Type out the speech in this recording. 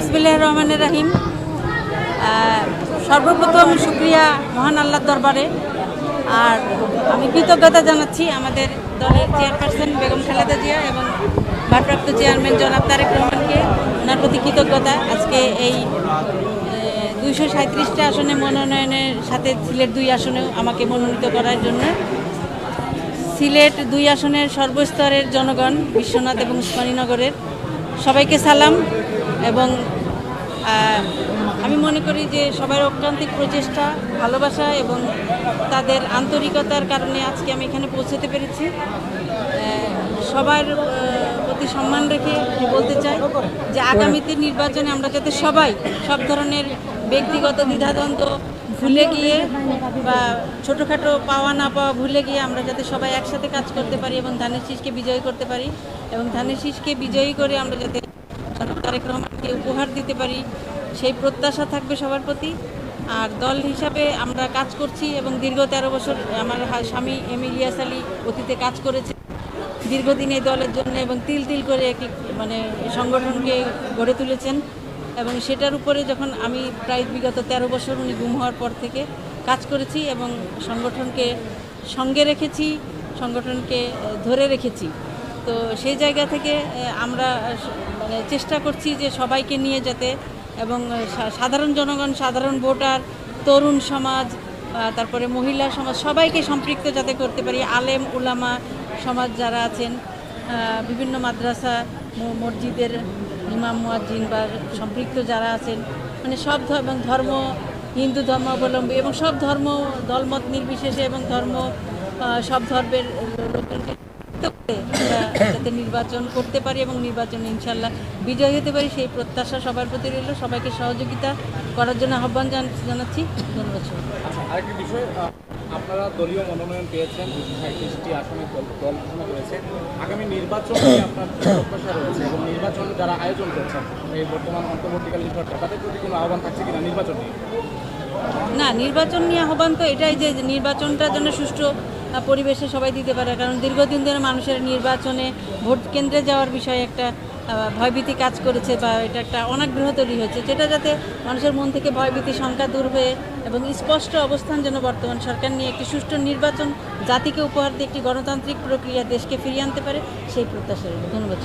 ইসমিল্লাহ রহমানের রাহিম। সর্বপ্রথম শুক্রিয়া মহান আল্লাহর দরবারে। আর আমি কৃতজ্ঞতা জানাচ্ছি আমাদের দলের চেয়ারপারসন বেগম খালেদা জিয়া এবং ভারপ্রাপ্ত চেয়ারম্যান জনাব তারেক রহমানকে ওনার প্রতি কৃতজ্ঞতা। আজকে এই দুইশো সাঁত্রিশটা আসনে মনোনয়নের সাথে সিলেট দুই আসনেও আমাকে মনোনীত করার জন্য। সিলেট দুই আসনের সর্বস্তরের জনগণ, বিশ্বনাথ এবং উসমানীনগরের। সবাইকে সালাম এবং আমি মনে করি যে সবার অক্রান্তিক প্রচেষ্টা, ভালোবাসা এবং তাদের আন্তরিকতার কারণে আজকে আমি এখানে পৌঁছতে পেরেছি। সবার প্রতি সম্মান রেখে বলতে চাই যে আগামীতে নির্বাচনে আমরা যাতে সবাই সব ধরনের ব্যক্তিগত দ্বিধাদ্বন্দ্ব ভুলে গিয়ে বা ছোটোখাটো পাওয়া না পাওয়া ভুলে গিয়ে আমরা যাতে সবাই একসাথে কাজ করতে পারি এবং ধানের শীষকে বিজয়ী করতে পারি এবং ধানের শীষকে বিজয়ী করে আমরা যাতে তারেক রহমানকে উপহার দিতে পারি, সেই প্রত্যাশা থাকবে সবার প্রতি। আর দল হিসাবে আমরা কাজ করছি এবং দীর্ঘ তেরো বছর আমার স্বামী এম ইলিয়াস আলী অতীতে কাজ করেছে। দীর্ঘদিন এই দলের জন্য এবং তিল তিল করে মানে সংগঠনকে গড়ে তুলেছেন। এবং সেটার উপরে যখন আমি প্রায় বিগত তেরো বছর উনি গুম হওয়ার পর থেকে কাজ করেছি এবং সংগঠনকে সঙ্গে রেখেছি, সংগঠনকে ধরে রেখেছি। তো সেই জায়গা থেকে আমরা মানে চেষ্টা করছি যে সবাইকে নিয়ে যাতে এবং সাধারণ জনগণ, সাধারণ ভোটার, তরুণ সমাজ তারপরে মহিলা সমাজ সবাইকে সম্পৃক্ত যাতে করতে পারি। আলেম, উলামা সমাজ যারা আছেন বিভিন্ন মাদ্রাসা মসজিদের ইমাম, মুয়াজ্জিন বা সম্পৃক্ত যারা আছেন মানে সব ধর্ম ধর্ম, হিন্দু ধর্মাবলম্বী এবং সব ধর্ম, দলমত নির্বিশেষে এবং ধর্ম সব ধর্মের লোকেরকে যুক্ত করে আমরা যাতে নির্বাচন করতে পারি এবং নির্বাচনে ইনশাল্লাহ বিজয় হতে পারি, সেই প্রত্যাশা সবার প্রতি রইল। সবাইকে সহযোগিতা করার জন্য আহ্বান জান- জানাচ্ছি। ধন্যবাদ আচ্ছা আরেকটি বিষয় আপনারা দলীয় মনোনয়ন পেয়েছেন দুশো সাঁত্রিশটি আসনে দল ঘোষণা করেছে। আগামী নির্বাচন আপনার প্রত্যাশা রয়েছে এবং নির্বাচন যারা আয়োজন করছেন, এই বর্তমান অন্তর্বর্তীকালীন সরকার, তাদের প্রতি কোনো আহ্বান থাকছে কিনা নির্বাচন নিয়ে? না, নির্বাচন নিয়ে আহ্বান তো এটাই যে নির্বাচনটা যেন সুষ্ঠু পরিবেশে সবাই দিতে পারে। কারণ দীর্ঘদিন ধরে মানুষের নির্বাচনে ভোট কেন্দ্রে যাওয়ার বিষয়ে একটা ভয়ভীতি কাজ করেছে বা এটা একটা অনাগ্রহ তৈরি হয়েছে। যেটা যাতে মানুষের মন থেকে ভয়ভীতি, শঙ্কা দূর হয়ে এবং স্পষ্ট অবস্থান যেন বর্তমান সরকার নিয়ে একটি সুষ্ঠু নির্বাচন, জাতিকে উপহার দিয়ে একটি গণতান্ত্রিক প্রক্রিয়া দেশকে ফিরিয়ে আনতে পারে, সেই প্রত্যাশা। ধন্যবাদ